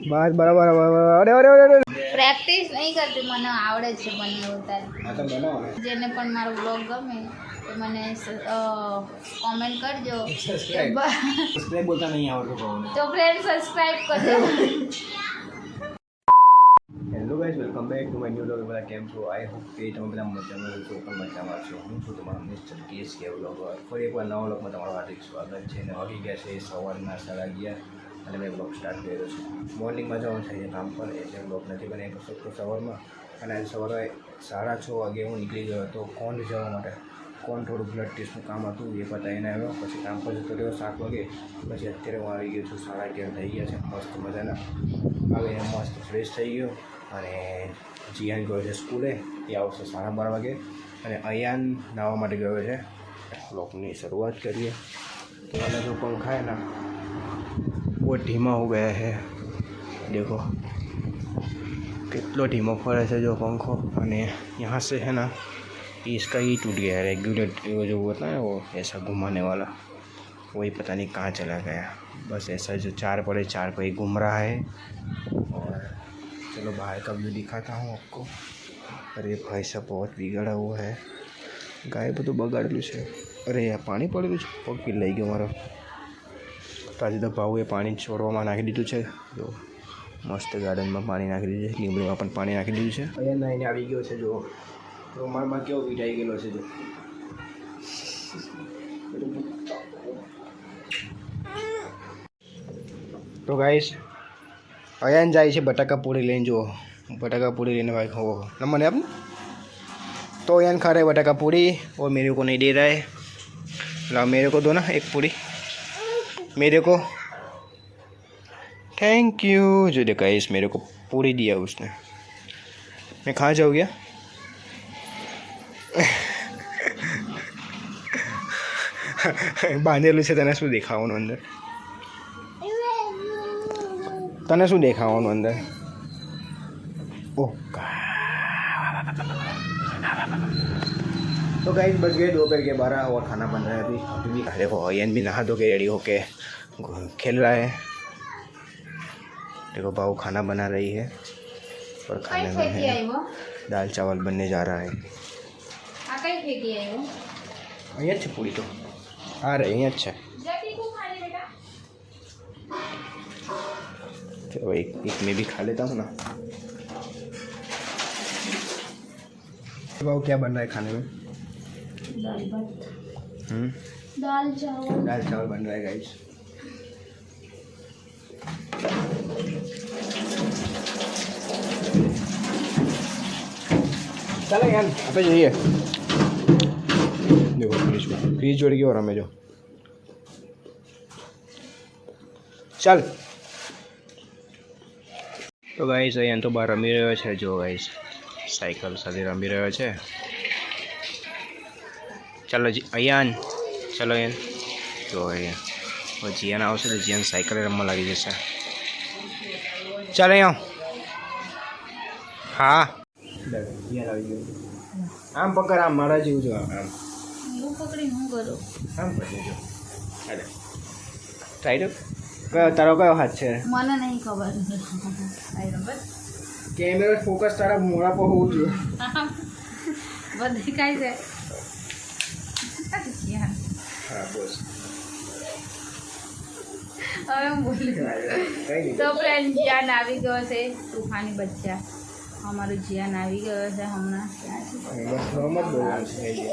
બસ બરાબર અરે અરે અરે પ્રેક્ટિસ નહીં કરતી મને આવડે છે મને ઉતાર જેને પણ મારો બ્લોગ ગમે તો મને કોમેન્ટ કરજો. સબસ્ક્રાઇબ બોલતા નહીં આવડતું તો ફ્રેન્ડ સબસ્ક્રાઇબ કરજો. Hello guys welcome back to my new vlog બધા કેમ છો? આઈ હોપ કે તમે બધા મજામાં છો પણ મજામાં છો. હું છું તમારો મિસ્ટર કેસ કે વ્લોગર ફરી એકવાર નવા વ્લોગમાં તમારું હાર્દિક સ્વાગત છે. ને વાગી ગયા છે સવારના સાડા અગિયાર. અને મેં બ્લોગ સ્ટાર્ટ કર્યો છે. મોર્નિંગમાં જવાનું થાય છે કામ પર, એટલે બ્લોગ નથી બને શકતો સવારમાં, અને આજે સવારે સાડા છ વાગે હું નીકળી ગયો હતો કોણ જવા માટે. કોણ થોડું બ્લડ ટેસ્ટનું કામ હતું એ પતાવીને આવ્યો. પછી કામ પર જતો રહ્યો સાત વાગે. પછી અત્યારે હું આવી ગયો છું, સાડા અગિયાર થઈ ગયા છે. મસ્ત મજાના. આવીને મસ્ત ફ્રેશ થઈ ગયો. અને જીયાન ગયો છે સ્કૂલે. એ આવશે સાડા બાર વાગે. અને અયાન નાહવા માટે ગયો છે. બ્લોકની શરૂઆત કરીએ. તો એને જો પંખાય ના वो धीमा हो गया है देखो कितना धीमा फरे से जो पंखो અને यहाँ से है ना इसका ही टूट गया है रेगुलेटर वो जो होता है वो ऐसा घुमाने वाला वही पता नहीं कहाँ चला गया बस ऐसा जो चार पड़े चार पे ही घूम रहा है और चलो बाहर का व्यू दिखाता हूँ आपको अरे भाई साहब बहुत बिगड़ा हुआ है ગાય બધું બગાડેલું છે અરે યાર પાણી પડેલું છે પગ પી લઈ ગયો મારો તો આજે તો ભાવુએ પાણી છોડવામાં નાખી દીધું છે જો મસ્ત ગાર્ડનમાં પાણી નાખી દીધું છે લીમડીમાં પણ પાણી નાખી દીધું છે અહીંયા નાઈને આવી ગયો છે જો રૂમાલમાં કેવો વીટાઈ ગયેલો છે જો તો ગાઈશ અયાન જાય છે બટાકા પૂરી લઈને જુઓ બટાકા પૂરી લઈને ભાઈ હો મને આપ ને तो यान खा रहे बटा का पूरी और मेरे को नहीं दे रहा है लाओ मेरे को दो ना एक पूरी मेरे को थैंक यू जो देखा इस मेरे को पूरी दिया उसने मैं कहाँ जाऊँ क्या બાંધેલું છે તને શું દેખાવાનું અંદર તને શું દેખાવાનું અંદર ઓહ तो गाइस बज गए दोपहर के बारह और खाना बन रहा है अभी। अभी भी देखो आयन भी नहा धो के रेडी होके खेल रहा है। देखो बाबू खाना बना रही है और खाने में है। दाल चावल बनने जा रहा है। ये अच्छी पूरी तो। आ रही है अच्छा। चलो एक एक में भी खा लेता हूँ ना। बाबू क्या बन रहा है खाने में? દાલ ભાત हम्म દાલ ચાવલ दाल चावल बन रहा है गाइस ચાલો યાર આપણે જઈએ દેખો ફ્રીજ ફ્રીજ જોડી ગયો રમે જો ચાલ તો ગાઈસ અહીંયા તો બહાર રમી રહ્યો છે જો ગાઈસ સાયકલ સાથે રમી રહ્યો છે ચાલો જી અયાન. ચાલો અયાન. જો અહીંયા હવે જીયાન આવશે તો જીયાન સાયકલે રમવા લાગી જશે. ચાલો અહીંયા હા. આવી ગયો આમ પકડ આમ મારા જેવું જો આમ. પકડી હું કરું? આમ પકડી જો. કયો તારો કયો હાથ છે? મને નહીં ખબર. કેમેરો ફોકસ તારા મોડા પર હોવું જોઈએ. બધી કાંઈ છે. હા બોસ હવે હું બોલી તો ફ્રેન્ડ જ્યાં આવી ગયો છે તુફાની બચ્ચા. અમારું જીયાન આવી ગયો છે હમણાં. ક્યાં છે?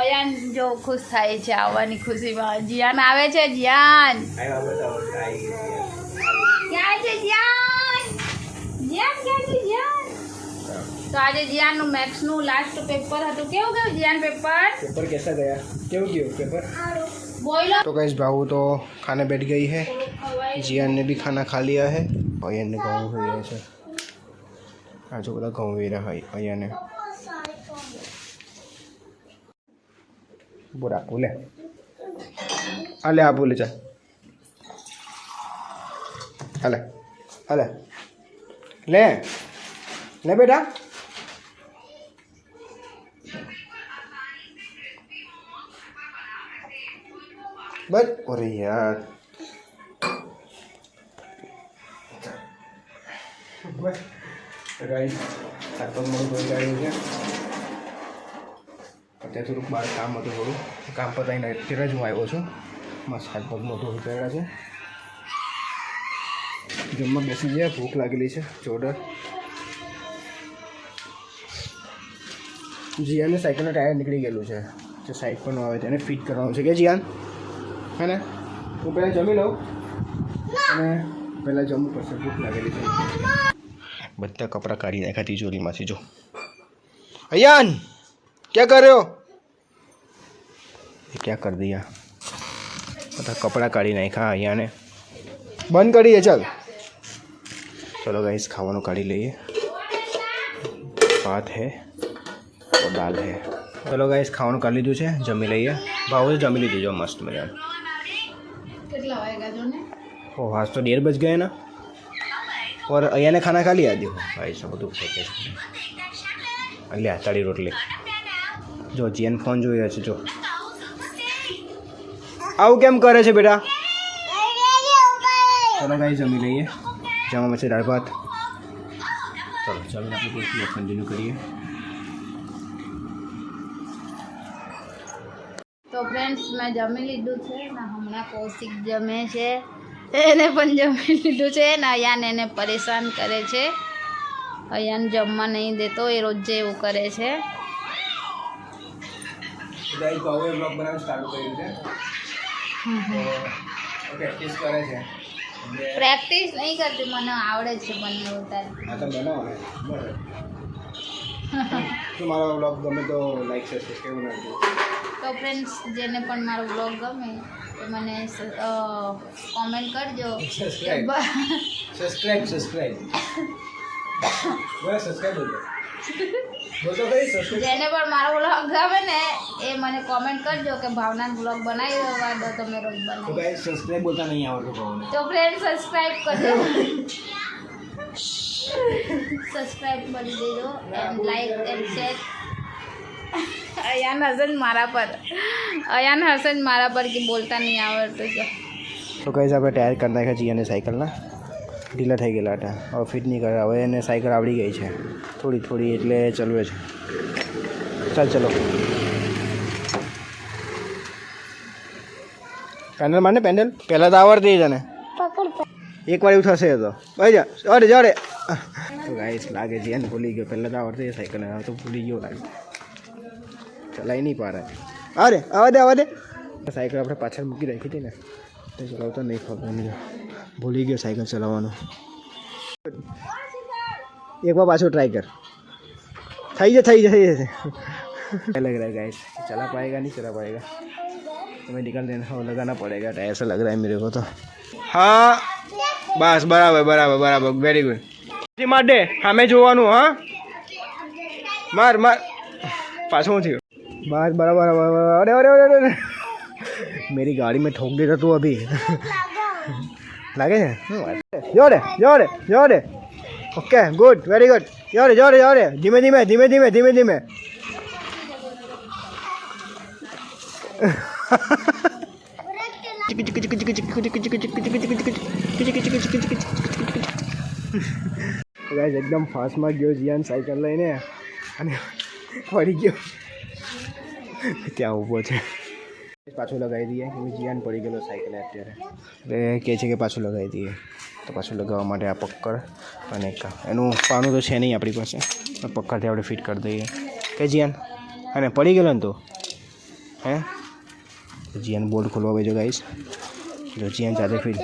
અયાન જો ખુશ થાય છે આવવાની ખુશીમાં. જીયાન આવે છે જીયાન. ક્યાં છે જીયાન? જીયાન तो आज जियान नो मैथ्स नो लास्ट पेपर है तो क्या जियान पेपर पेपर कैसा गया क्यों गयो पेपर तो गाइस बाबू तो खाने बैठ गई है जियान ने भी खाना खा लिया है और ये ने गाँव हो गया सर आज वो बड़ा गाँव वीर है और ये ने बुरा बोले अरे आप बोले जा अरे अरे ले ले बेटा બસ અરે યાર બસ ગાઈસ પગ મોડું ધોઈ કાઢ્યું છે અત્યારે થોડુંક બહાર કામ હતું થોડું કામ પતાવીને અત્યારે જ હું આવ્યો છું મસ્ત હાથ પગ મોઢું ધોઈ કાઢ્યા છે જમવા બેસી ગયા ભૂખ લાગેલી છે જોરદાર જીયાને સાયકલનું ટાયર નીકળી ગયેલું છે જે સાઈડ પર ન આવે તેને ફિટ કરવાનું છે કે જીયાન હે ને હું પહેલાં જમી લઉં. અને પહેલાં જમવું પડશે, ભૂખ લાગેલી છે. બધા કપડાં કાઢી નાખ્યા તિજોરીમાંથી, જો. અયાન, ક્યાં કર્યો? એ ક્યાં કરી દયા બધા કપડાં કાઢી નાખ્યા અહીંયાને બંધ કરીએ ચાલ. ચલો ગાઈસ ખાવાનું કાઢી લઈએ. ભાત હે દાલ હે. ચલો ગાઈસ ખાવાનું કાઢી લીધું છે, જમી લઈએ. ભાવે જમી લીધું, જો, મસ્ત મજાનું. ओ आज तो डेढ़ बज गए ना और अने खाना खा लिया देखो भाई सब तो लिया तड़ी रोटली जो जेन फ़ोन जो है जो आओ केम करे छे बेटा चलो गाइस जमी लिए जमा मचे दाल भात चलो चलो अपने अपन दिनों करिए ફ્રેન્ડ્સ મેં જમી લીધું છે. ને હમણાં કૌશિક જમે છે. એને પણ જમી લીધું છે. ને અયાન એને પરેશાન કરે છે. અયાન જમવા નહીં દેતો એ રોજે એવું કરે છે. પ્રેક્ટિસ નહીં કરતી મને આવડે છે મને ઉતારી હા તો બનાવો ને. બરાબર. તો મારો બ્લોગ ગમે તો લાઈક સબસ્ક્રાઈબ નાખજો તો ફ્રેન્ડ્સ જેને પણ મારો બ્લોગ ગમે તો મને કોમેન્ટ કરજો કે Subscribe. બ- સબસ્ક્રાઈબ સબસ્ક્રાઈબ બસ સબસ્ક્રાઈબ બોલો બોલો ભાઈ સબસ્ક્રાઈબ જેને પણ મારો બ્લોગ ગમે ને એ મને કોમેન્ટ કરજો કે ભાવના બ્લોગ બનાવી દેવા દો તમે રોજ તો બનાવી ગાઈ સબસ્ક્રાઈબ બોલતા નહીં આવડતું ભાવને તો ફ્રેન્ડ સબસ્ક્રાઇબ કરજો સબસ્ક્રાઇબ કરી દેજો and like and share Ayan Hasan મારા પર. અયાન હસન મારા પર કે બોલતા નહીં આવડતું છે તો કહીશ આપણે ટાયર કરી નાખ્યા છીએ અને સાયકલના. ઢીલા થઈ ગયેલા હતા. હવે ફિટ નહીં કરે હવે એને સાયકલ આવડી ગઈ છે. થોડી થોડી એટલે ચલવે છે. ચાલ, ચલો. પેન્ડલ મારને પેન્ડલ પહેલાં તો આવડતી તને. એક વાર એવું થશે તો. ભાઈ જા અરે જડે તો ગાઈસ લાગે છે એને ભૂલી ગયો. પહેલાં તો આવડતી સાયકલ તો ભૂલી ગયો લાગે. ચલાવી નહીં પારે અરે આવા દે આવા દે સાયકલ આપણે પાછળ મૂકી રાખી હતી ને તે ચલાવતો નહીં ખબર નહીં ભૂલી ગયો સાયકલ ચલાવવાનું એકવાર પાછો ટ્રાય કર થઈ જશે થઈ જશે થઈ જશે क्या लग रहा है गाइस चला पाएगा नहीं चला पाएगा तो मैं निकल देना वो लगाना पड़ेगा टायर से लग रहा है मेरे को तो હા બસ બરાબર બરાબર બરાબર વેરી ગુડ માર દે સામે જોવાનું હા માર માર પાછું શું થયું બસ બરાબર બરાબર અરે અરે અરે અરે मेरी गाड़ी में ठोक देता तू अभी लागे છે શું વાત છે? જોડે જોડે જોડે ઓકે ગુડ વેરી ગુડ જોડે જોડે જોડે ધીમે ધીમે ધીમે ધીમે ધીમે ધીમે ગાઈસ એકદમ ફાસ્ટમાં ગયો જીયાન સાયકલ લઈને અને પડી ગયો ત્યાં ઊભો છે પાછું લગાવી દઈએ કે જીયાન પડી ગયેલો સાયકલ અત્યારે એટલે કહે છે કે પાછું લગાવી દઈએ તો પાછું લગાવવા માટે આ પક્કર અને એક આ. એનું પાનું તો છે નહીં આપણી પાસે પણ પક્કરથી આપણે ફિટ કરી દઈએ કે જીયાન અને પડી ગયેલો ને તો હે તો જીયાન બોલ્ટ ખોલવા બેજો ગાઈશ જો જીયાન સાથે ફિટ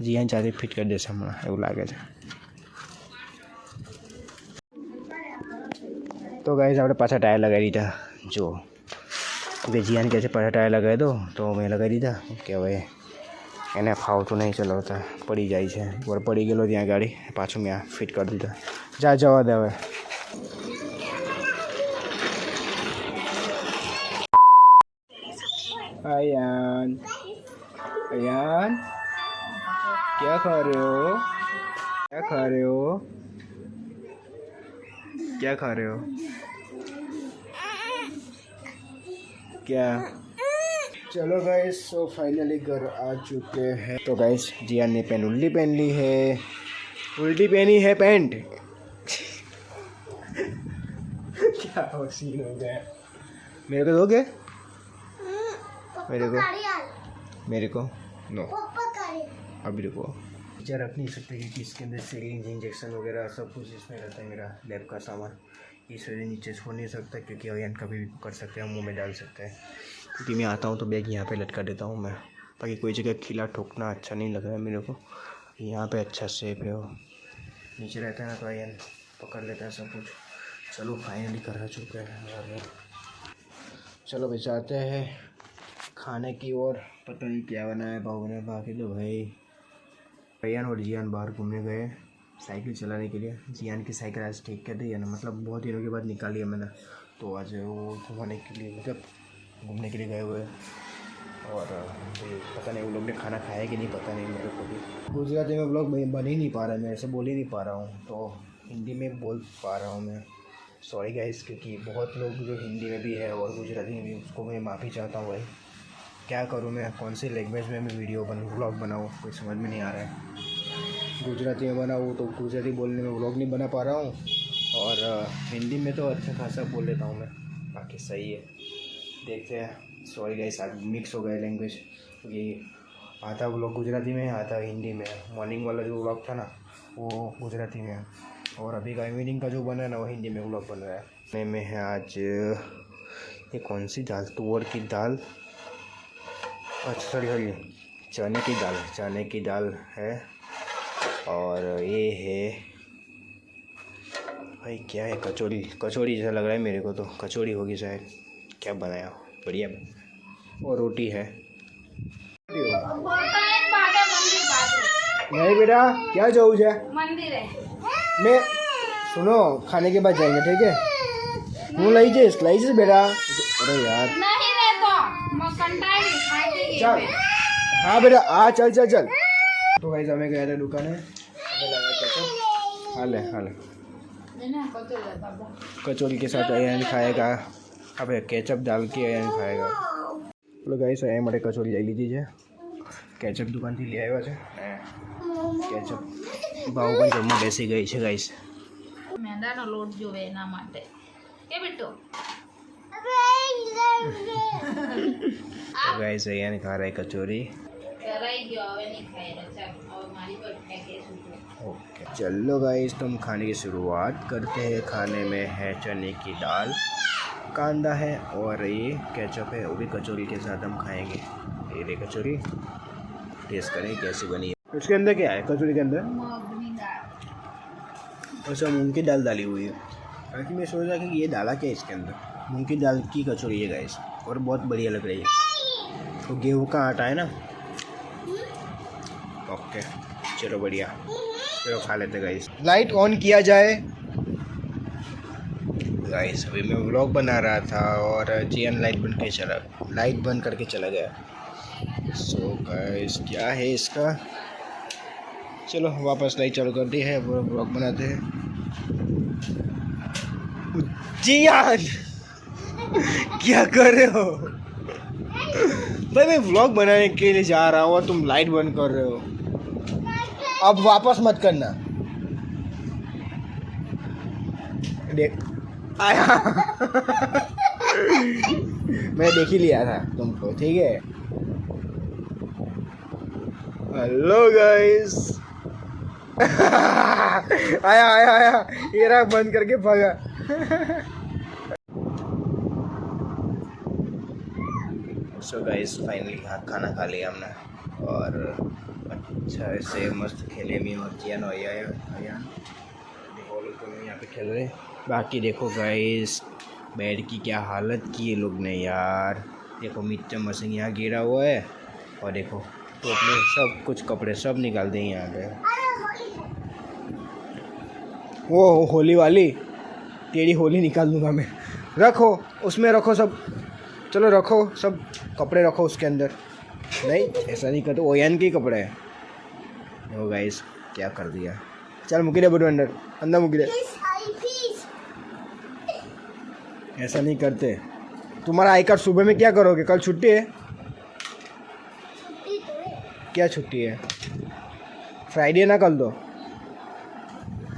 જીયાન સાથે ફિટ કરી દેશે હમણાં એવું લાગે છે તો ગાઈસ આપણે પાછા ટાયર લગાવી દીધા જો ભેજીયાને કહે છે પટાયા લગાવી દો. તો મેં લગાવી દીધા. કે હવે એને ફાવતું નહીં ચલાવતા પડી જાય છે. એકવાર પડી ગયેલો ત્યાં ગાડી. પાછું મેં ફિટ કરી દીધા. જા, જવા દે હવે. અયાન અયાન ક્યાં ખા રહ્યો? ક્યાં ખા રહ્યો? ક્યાં ખા રહ્યો? क्या? हो चलो गाइस सो फाइनली घर आ चुके हैं। तो गाइस जियान ने पेन उल्टी पहन ली है। उल्टी पहनी है पैंट क्या वो सीन हो गया? मेरे को दोगे? मेरे को? मेरे को? नो अभी रुको। रख नहीं सकते क्योंकि इसके अंदर सिरिंज इंजेक्शन वगैरह सब कुछ इसमें रहता है मेरा लैब का सामान। इस वजह नीचे छोड़ नहीं सकता, क्योंकि अयन कभी भी कर सकते हैं, मुँह में डाल सकते हैं। क्योंकि मैं आता हूँ तो बैग यहाँ पे लटका देता हूँ मैं, ताकि कोई जगह खिला ठोकना अच्छा नहीं लग रहा है मेरे को। यहाँ पे अच्छा सेफ़ है वो। नीचे रहता है ना तो अयन पकड़ लेता है सब कुछ। चलो फाइनली करा चुके हैं चलो बचाते हैं खाने की ओर। पता नहीं क्या बनाया बाबू ने, बाकी तो भाई। अयन और जियान बाहर घूमने गए। साइकिल चलाने के लिए। जियान की साइकिल आज ठीक कर दी है ना। मतलब बहुत दिनों के बाद निकाली है मैंने। तो आज वो घुमाने के लिए मतलब घूमने के लिए गए हुए हैं। और पता नहीं, वो लोग ने खाना खाया कि नहीं, पता नहीं मेरे को भी गुजराती में ब्लॉग बन ही नहीं पा रहा है, मैं ऐसे बोल ही नहीं पा रहा हूँ। तो हिंदी में बोल पा रहा हूँ मैं। सॉरी गाइस क्योंकि बहुत लोग जो हिंदी में भी है और गुजराती में भी, उसको मैं माफ़ी चाहता हूँ भाई। क्या करूँ मैं? कौन सी लैंग्वेज में मैं वीडियो बन ब्लॉग बनाऊँ? कोई समझ में नहीं आ रहा है। गुजराती में बनाऊँ तो गुजराती बोलने में व्लॉग नहीं बना पा रहा हूँ। और हिंदी में तो अच्छा खासा बोल लेता हूँ मैं। बाकी सही है। देखते हैं। सॉरी गाइस आज मिक्स हो गया लैंग्वेज क्योंकि आधा व्लॉग गुजराती में, आता हिंदी में। मॉर्निंग वाला जो व्लॉग था ना, वो गुजराती में और अभी का इवनिंग का जो बना है ना, वो हिंदी में व्लॉग बन रहा है। खाने में है आज, ये कौन सी दाल? तुअर की दाल। अच्छा सॉरी सॉरी चने की दाल, चने की दाल है। और ये है। भाई क्या है? कचौड़ी कचौड़ी जैसा लग रहा है मेरे को तो। कचौड़ी होगी शायद। क्या बनाया? हो बढ़िया। बना। और रोटी है। नहीं बेटा क्या जाऊ है? मंदिर है। मैं सुनो खाने के बाद जाएँगे ठीक है? मुँह लाई जाइस बेटा। अरे यार। नहीं तो चल। हाँ बेटा आ चल चल चल। तो भाई हमें गया था दुकान है હાલે હાલે એને કચો લેતા હતા कचौरी के साथ अयन खाएगा अबे केचप डाल के अयन खाएगा બોલો ગાઈસ અહીંયા માટે કચોરી લઈ લીધી છે કેચઅપ દુકાનથી લઈ આવ્યા છે અને કેચઅપ ભાવ પણ જમવા બેસી ગઈ છે ગાઈસ મેંદાનો લોટ જોવે એના માટે કે બેટો ગાઈસ અહીંયા ખા રહા है कचौरी કરાઈ ગયો હવે નહીં ખાઈ રહ્યા ચાલ હવે મારી પર ફેંકે શું ओके। चलो गाइस तो हम खाने की शुरुआत करते हैं। खाने में है चने की दाल, कांदा है और ये केचप है। वो भी कचौरी के साथ हम खाएँगे। ये रे कचौरी टेस्ट करें कैसी बनी है। उसके अंदर क्या है? कचौरी के अंदर? अच्छा मूंग की दाल डाली हुई है। बाकी मैं सोच रहा कि ये डाला क्या है इसके अंदर? मूंग की दाल की कचौरी है गाइस और बहुत बढ़िया लग रही है। तो गेहूँ का आटा है ना? ओके, चलो बढ़िया। चलो खा लेते गाइस लाइट ऑन किया जाए। गाइस अभी मैं व्लॉग बना रहा था और जीएन लाइट बंद के चला लाइट बंद करके चला गया। सो so गाइस क्या है इसका? चलो वापस लाइट चालू कर दी है वो ब्लॉग बनाते हैं। जियान क्या कर रहे हो? भाई मैं व्लॉग बनाने के लिए जा रहा हूँ और तुम लाइट बंद कर रहे हो। अब वापस मत करना। देख। आया। मैं देख ही लिया था तुमको, ठीक है? हेलो गाइस आया आया आया। ये रहा बंद करके भागा। सो गाइस फाइनली खाना खा लिया हमने। और अच्छा ऐसे मस्त खेले में और जिया नो आया आया। देखो लोग दोनों यहाँ पे खेल रहे। बाकी देखो गाइस बेड की क्या हालत की है लोग ने यार। देखो मिट्टी मशीन यहाँ गिरा हुआ है। और देखो टोपले सब कुछ कपड़े सब निकाल दें यहाँ पे। वो होली वाली, तेरी होली निकाल दूँगा मैं। रखो, उसमें रखो सब। चलो, रखो, सब कपड़े रखो उसके अंदर। नहीं, ऐसा नहीं करते ओयन के कपड़े हैं। वो गाइस क्या कर दिया? चल मुकी दे बटू अंदर अंदर मुकी दे ऐसा नहीं करते। तुम्हारा आई कार्ड सुबह में क्या करोगे? कल छुट्टी है? क्या छुट्टी है? फ्राइडे ना कल दो।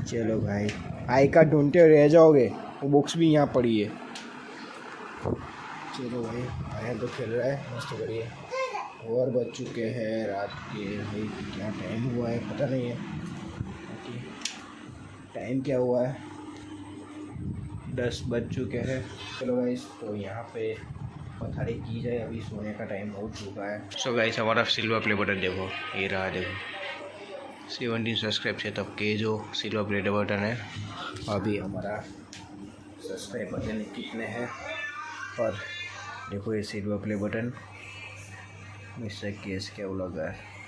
चलो भाई आई कार्ड ढूंढते रह जाओगे। वो बुक्स भी यहाँ पड़ी है। चलो भाई आया तो खेल रहा है मस्त करिए। और बज चुके हैं रात के भाई क्या टाइम हुआ है पता नहीं है। टाइम क्या हुआ है? दस बज चुके हैं। चलो गाइस तो यहाँ पे पथारी की जाए अभी सोने का टाइम हो चुका है। सो गाइस हमारा सिल्वर प्ले बटन देखो ये रहा देखो। सेवनटीन सब्सक्राइब से तब के जो सिल्वर प्ले बटन है। अभी हमारा सब्सक्राइब बटन कितने हैं? और देखो ये silver play button mister case क्या लगा है?